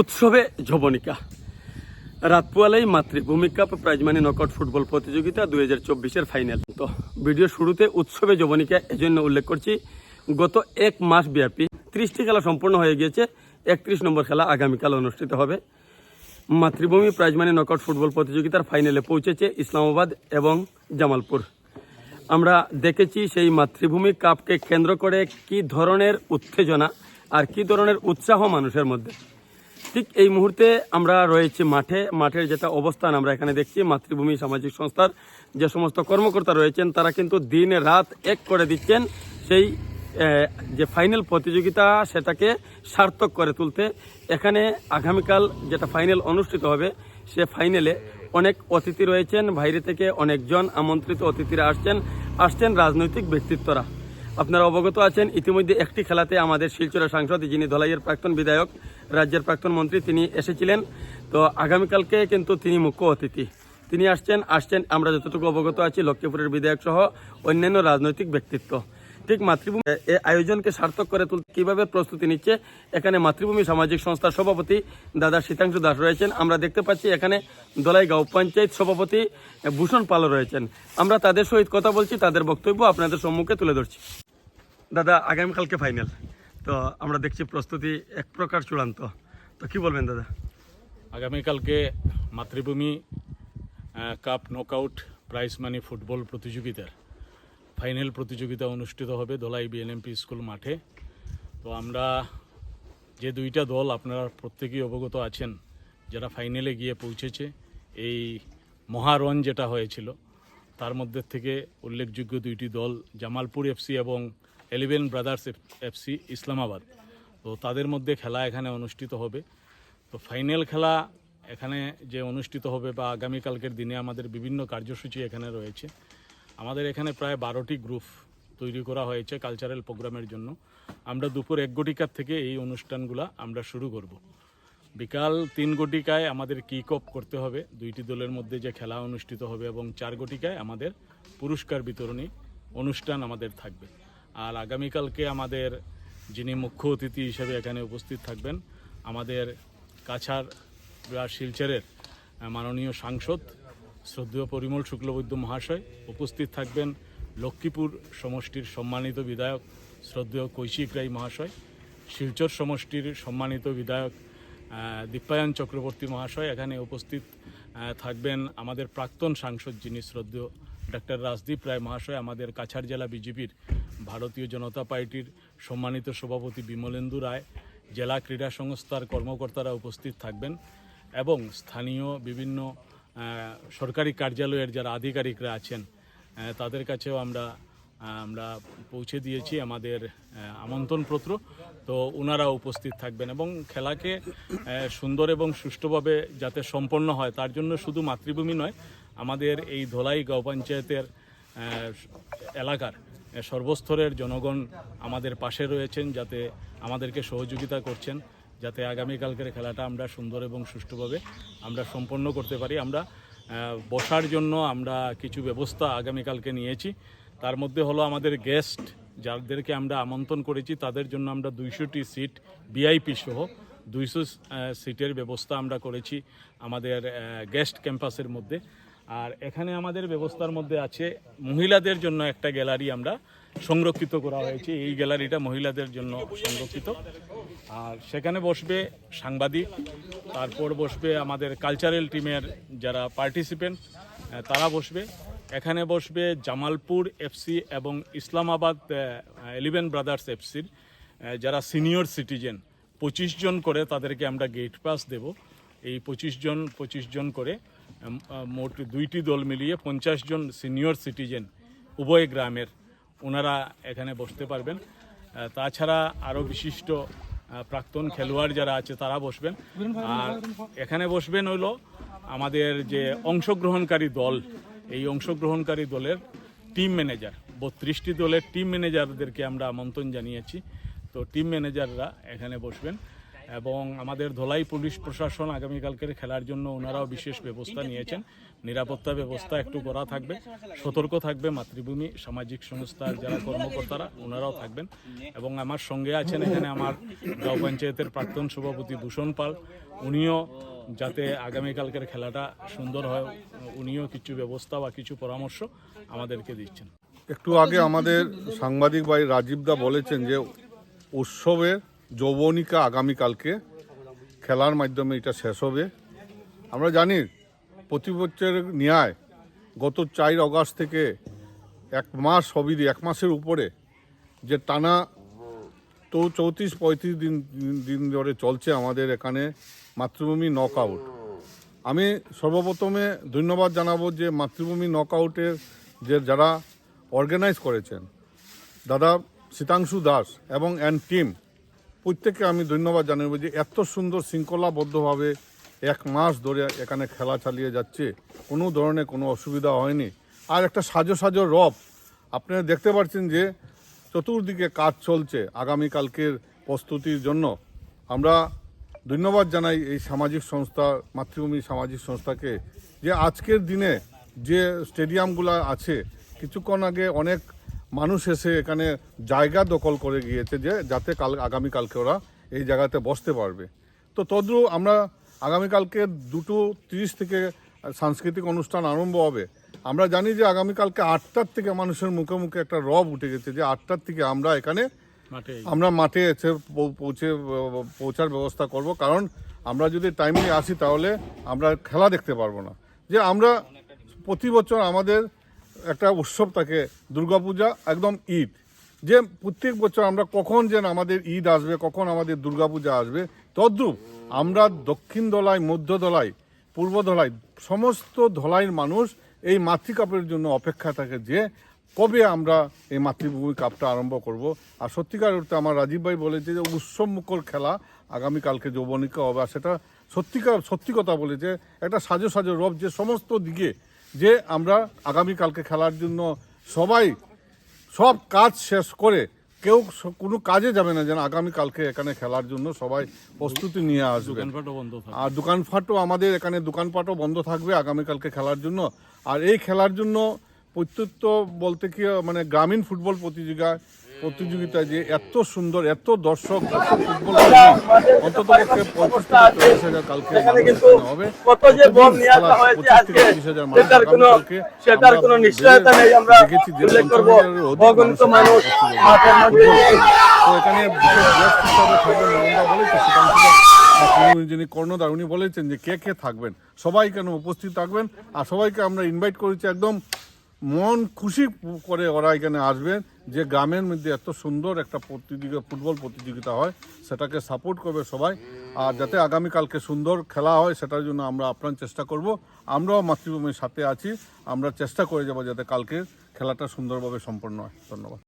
উৎসবে যবনিকা। রাতপুয়ালাই Matribhumi cup prize money knockout football প্রতিযোগিতা দুই হাজার চব্বিশের ফাইনাল। তো ভিডিও শুরুতে উৎসবে যবনিকা এজন্য উল্লেখ করছি, গত এক মাস ব্যাপী ত্রিশটি খেলা সম্পূর্ণ হয়ে গিয়েছে, একত্রিশ নম্বর খেলা আগামীকাল অনুষ্ঠিত হবে। মাতৃভূমি প্রাইজ মানি নকআউট ফুটবল প্রতিযোগিতার ফাইনালে পৌঁছেছে ইসলামাবাদ এবং জামালপুর। আমরা দেখেছি সেই মাতৃভূমি কাপকে কেন্দ্র করে কি ধরনের উত্তেজনা আর কি ধরনের উৎসাহ মানুষের মধ্যে। ঠিক এই মুহূর্তে আমরা রয়েছি মাঠে। মাঠের যেটা অবস্থান আমরা এখানে দেখছি, মাতৃভূমি সামাজিক সংস্থার যে সমস্ত কর্মকর্তা রয়েছেন, তারা কিন্তু দিন রাত এক করে দিচ্ছেন সেই যে ফাইনাল প্রতিযোগিতা সেটাকে সার্থক করে তুলতে। এখানে আগামীকাল যেটা ফাইনাল অনুষ্ঠিত হবে, সে ফাইনালে অনেক অতিথি রয়েছেন, বাইরে থেকে অনেকজন আমন্ত্রিত অতিথিরা আসছেন আসছেন রাজনৈতিক ব্যক্তিত্বরা। আপনারা অবগত আছেন, ইতিমধ্যে একটি খেলাতে আমাদের শিলচরের সাংসদ যিনি ধলাইয়ের প্রাক্তন বিধায়ক, রাজ্যের প্রাক্তন মন্ত্রী, তিনি এসেছিলেন। তো আগামীকালকে কিন্তু তিনি মুখ্য অতিথি। তিনি আসছেন আসছেন, আমরা যতটুকু অবগত আছি, লক্ষ্মীপুরের বিধায়ক সহ অন্যান্য রাজনৈতিক ব্যক্তিত্ব। ঠিক মাতৃভূমি এই আয়োজনকে সার্থক করে তুলতে কীভাবে প্রস্তুতি নিচ্ছে, এখানে মাতৃভূমি সামাজিক সংস্থার সভাপতি দাদা শীতাংশু দাস রয়েছেন। আমরা দেখতে পাচ্ছি এখানে দলাইগাঁও পঞ্চায়েত সভাপতি ভূষণ পাল রয়েছেন। আমরা তাদের সহিত কথা বলছি, তাদের বক্তব্য আপনাদের সম্মুখে তুলে ধরছি। দাদা, আগামীকালকে ফাইনাল তো আমরা দেখছি প্রস্তুতি এক প্রকার চূড়ান্ত। তো কি বলবেন দাদা? আগামীকালকে Matribhumi cup knockout prize money football প্রতিযোগিতার ফাইনাল প্রতিযোগিতা অনুষ্ঠিত হবে দোলাই বিএনএমপি স্কুল মাঠে। তো আমরা যে দুইটা দল আপনারা প্রত্যেকেই অবগত আছেন, যারা ফাইনালে গিয়ে পৌঁছেছে, এই মহারণ যেটা হয়েছিল, তার মধ্যে থেকে উল্লেখযোগ্য দুইটি দল, জামালপুর এফসি এবং এলিভেন ব্রাদার্স এফসি ইসলামাবাদ তো তাদের মধ্যে খেলা এখানে অনুষ্ঠিত হবে। তো ফাইনাল খেলা এখানে যে অনুষ্ঠিত হবে বা আগামীকালকের দিনে আমাদের বিভিন্ন কার্যসূচি এখানে রয়েছে। আমাদের এখানে প্রায় বারোটি গ্রুপ তৈরি করা হয়েছে কালচারাল প্রোগ্রামের জন্য। আমরা দুপুর এক গটিকার থেকে এই অনুষ্ঠানগুলো আমরা শুরু করব। বিকাল তিন গটিকায় আমাদের কিক অফ করতে হবে। দুইটি দলের মধ্যে যে খেলা অনুষ্ঠিত হবে এবং চার গটিকায় আমাদের পুরস্কার বিতরণী অনুষ্ঠান আমাদের থাকবে। আর আগামীকালকে আমাদের যিনি মুখ্য অতিথি হিসেবে এখানে উপস্থিত থাকবেন আমাদের কাছাড় বা শিলচরের মাননীয় সাংসদ শ্রদ্ধেয় পরিমল শুক্লবৈদ্য মহাশয় উপস্থিত থাকবেন লক্ষ্মীপুর সমষ্টির সম্মানিত বিধায়ক শ্রদ্ধেয় কৈশিক রায় মহাশয় শিলচর সমষ্টির সম্মানিত বিধায়ক আহ, দীপ্যায়ন চক্রবর্তী মহাশয় এখানে উপস্থিত থাকবেন আমাদের প্রাক্তন সাংসদ যিনি শ্রদ্ধেয় ডক্টর রাজদীপ রায় মহাশয় আমাদের কাছাড় জেলা বিজেপির ভারতীয় জনতা পার্টির সম্মানিত সভাপতি বিমলেন্দু রায়, জেলা ক্রীড়া সংস্থার কর্মকর্তারা উপস্থিত থাকবেন এবং স্থানীয় বিভিন্ন সরকারি কার্যালয়ের যারা আধিকারিকরা আছেন তাদের কাছেও আমরা আমরা পৌঁছে দিয়েছি আমাদের আমন্ত্রণপত্র। তো ওনারা উপস্থিত থাকবেন এবং খেলাকে সুন্দর এবং সুষ্ঠুভাবে যাতে সম্পন্ন হয়, তার জন্য শুধু মাতৃভূমি নয় আমাদের এই ধলাই গাঁও পঞ্চায়েতের এলাকার সর্বস্তরের জনগণ আমাদের পাশে রয়েছেন যাতে আমাদেরকে সহযোগিতা করছেন, যাতে আগামীকালকের খেলাটা আমরা সুন্দর এবং সুষ্ঠুভাবে আমরা সম্পন্ন করতে পারি। আমরা বসার জন্য আমরা কিছু ব্যবস্থা আগামীকালকে নিয়েছি। তার মধ্যে হলো আমাদের গেস্ট যাদেরকে আমরা আমন্ত্রণ করেছি, তাদের জন্য আমরা দুইশোটি সিট বিআইপি সহ দুইশো সিটের ব্যবস্থা আমরা করেছি আমাদের গেস্ট ক্যাম্পাসের মধ্যে। আর এখানে আমাদের ব্যবস্থার মধ্যে আছে মহিলাদের জন্য একটা গ্যালারি আমরা সংরক্ষিত করা হয়েছে। এই গ্যালারিটা মহিলাদের জন্য সংরক্ষিত। আর সেখানে বসবে সাংবাদিক, তারপর বসবে আমাদের কালচারাল টিমের যারা পার্টিসিপেন্ট তারা বসবে। এখানে বসবে জামালপুর এফসি এবং ইসলামাবাদ এলিভেন ব্রাদার্স এফসির যারা সিনিয়র সিটিজেন পঁচিশ জন করে তাদেরকে আমরা গেট পাস দেব। এই পঁচিশ জন পঁচিশ জন করে মোট দুইটি দল মিলিয়ে পঞ্চাশ জন সিনিয়র সিটিজেন উভয় গ্রামের ওনারা এখানে বসতে পারবেন। তাছাড়া আরও বিশিষ্ট প্রাক্তন খেলোয়াড় যারা আছে তারা বসবেন। আর এখানে বসবেন হলো আমাদের যে অংশগ্রহণকারী দল, এই অংশগ্রহণকারী দলের টিম ম্যানেজার। বত্রিশটি দলের টিম ম্যানেজারদেরকে আমরা আমন্ত্রণ জানিয়েছি। তো টিম ম্যানেজাররা এখানে বসবেন। এবং আমাদের ধলাই পুলিশ প্রশাসন আগামীকালকের খেলার জন্য ওনারাও বিশেষ ব্যবস্থা নিয়েছেন। নিরাপত্তা ব্যবস্থা একটু করা থাকবে, সতর্ক থাকবে মাতৃভূমি, সামাজিক সংস্থার যারা কর্মকর্তারা, ওনারাও থাকবেন। এবং আমার সঙ্গে আছেন এখানে আমার গাঁও পঞ্চায়েতের প্রাক্তন সভাপতি ভূষণ পাল। উনিও যাতে আগামীকালকের খেলাটা সুন্দর হয়, উনিও কিছু ব্যবস্থা বা কিছু পরামর্শ আমাদেরকে দিচ্ছেন। একটু আগে আমাদের সাংবাদিক ভাই রাজীব দা বলেছেন যে উৎসবের যৌবনিকা আগামীকালকে খেলার মাধ্যমে এটা শেষ হবে। আমরা জানি প্রতি বছরের ন্যায় গত চার অগাস্ট থেকে এক মাস অবধি, এক মাসের উপরে যে টানা তো চৌত্রিশ, পঁয়ত্রিশ দিন দিন ধরে চলছে আমাদের এখানে মাতৃভূমি নক আউট আমি সর্বপ্রথমে ধন্যবাদ জানাব যে মাতৃভূমি নকআউটের যে যারা অর্গানাইজ করেছেন, দাদা শীতাংশু দাস এবং অ্যান্ড টিম প্রত্যেককে আমি ধন্যবাদ জানাব যে এত সুন্দর শৃঙ্খলাবদ্ধভাবে এক মাস ধরে এখানে খেলা চালিয়ে যাচ্ছে। কোনো ধরনের কোনো অসুবিধা হয়নি। আর একটা সাজো সাজো রব। আপনারা দেখতে পাচ্ছেন যে চতুর্দিকে কাজ চলছে আগামীকালকের প্রস্তুতির জন্য। আমরা ধন্যবাদ জানাই এই সামাজিক সংস্থা, মাতৃভূমি সামাজিক সংস্থাকে যে আজকের দিনে যে স্টেডিয়ামগুলো আছে, কিছুক্ষণ আগে অনেক মানুষ এসে এখানে জায়গা দখল করে গিয়েছে যে যাতে কাল আগামীকালকে ওরা এই জায়গাতে বসতে পারবে। তো তদ্রু আমরা আগামীকালকে দুটো তিরিশ থেকে সাংস্কৃতিক অনুষ্ঠান আরম্ভ হবে। আমরা জানি যে আগামীকালকে আটটার থেকে মানুষের মুখে মুখে একটা রব উঠে গেছে যে আটটার থেকে আমরা এখানে আমরা মাঠে এসে পৌঁছে পৌঁছার ব্যবস্থা করব। কারণ আমরা যদি টাইমলি আসি তাহলে আমরা খেলা দেখতে পারব না। যে আমরা প্রতি বছর আমাদের একটা উৎসব থাকে, দুর্গাপূজা, একদম ঈদ। যে প্রত্যেক বছর আমরা কখন যেন আমাদের ঈদ আসবে, কখন আমাদের দুর্গাপূজা আসবে, তদ্রূপ আমরা দক্ষিণ দলায় মধ্য দলায় পূর্ব ধলাই সমস্ত ধলাইয়ের মানুষ এই মাতৃকাপের জন্য অপেক্ষা থাকে যে কবে আমরা এই মাতৃভূমি কাপটা আরম্ভ করব। আর সত্যিকার অর্থে আমার রাজীব ভাই বলেছে যে উৎসব মুখর খেলা আগামীকালকে যৌবনিকা হবে। আর সেটা সত্যিকার, সত্যি কথা বলেছে। একটা সাজো সাজো রব যে সমস্ত দিকে যে আমরা আগামীকালকে খেলার জন্য সবাই সব কাজ শেষ করে কেউ কোনো কাজে যাবে না যেন আগামীকালকে এখানে খেলার জন্য সবাই প্রস্তুতি নিয়ে আসবে। দোকানপাটও বন্ধ থাকবে। আর দোকানপাটও আমাদের এখানে দোকানপাটও বন্ধ থাকবে আগামীকালকে খেলার জন্য। আর এই খেলার জন্য প্রত্যুত্ব বলতে কি মানে গ্রামীণ ফুটবল প্রতিযোগিতা প্রতিযোগিতা যে এত সুন্দর এত দর্শক ফুটবল অন্তত পক্ষে পঁয়ত্রিশ থেকে চল্লিশ হাজার কালকে এখানে মানুষ কিন্তু এখানে হবে। কত যে প্রতিদিন বম নিয়ে আসা খেলা হয়েছে 25 থেকে আজকে 30 হাজার মানুষ সেটার সেটার কোনো নিশ্চয়তা নেই আমরা দেখেছি যে উল্লেখ করব পঞ্চাশ হাজারের অধিক অগণিত মানুষ মানুষ এখানে মাঠের মধ্যে। তো এখানে বিশেষ গেস্ট হিসাবে থাকবেন নরেন্দ্র বলেছে যিনি কর্ণধার উনি বলেছেন যে কে কে থাকবেন সবাই কেন উপস্থিত থাকবেন আর সবাইকে আমরা ইনভাইট করেছি একদম মন খুশি করে ওরা এখানে আসবেন যে গ্রামের মধ্যে এত সুন্দর একটা প্রতিযোগিতা, ফুটবল প্রতিযোগিতা হয়, সেটাকে সাপোর্ট করবে সবাই। আর যাতে আগামীকালকে সুন্দর খেলা হয়, সেটার জন্য আমরা আপ্রাণ চেষ্টা করব। আমরাও মাতৃভূমির সাথে আছি, আমরা চেষ্টা করে যাব যাতে কালকের খেলাটা সুন্দরভাবে সম্পন্ন হয়। ধন্যবাদ।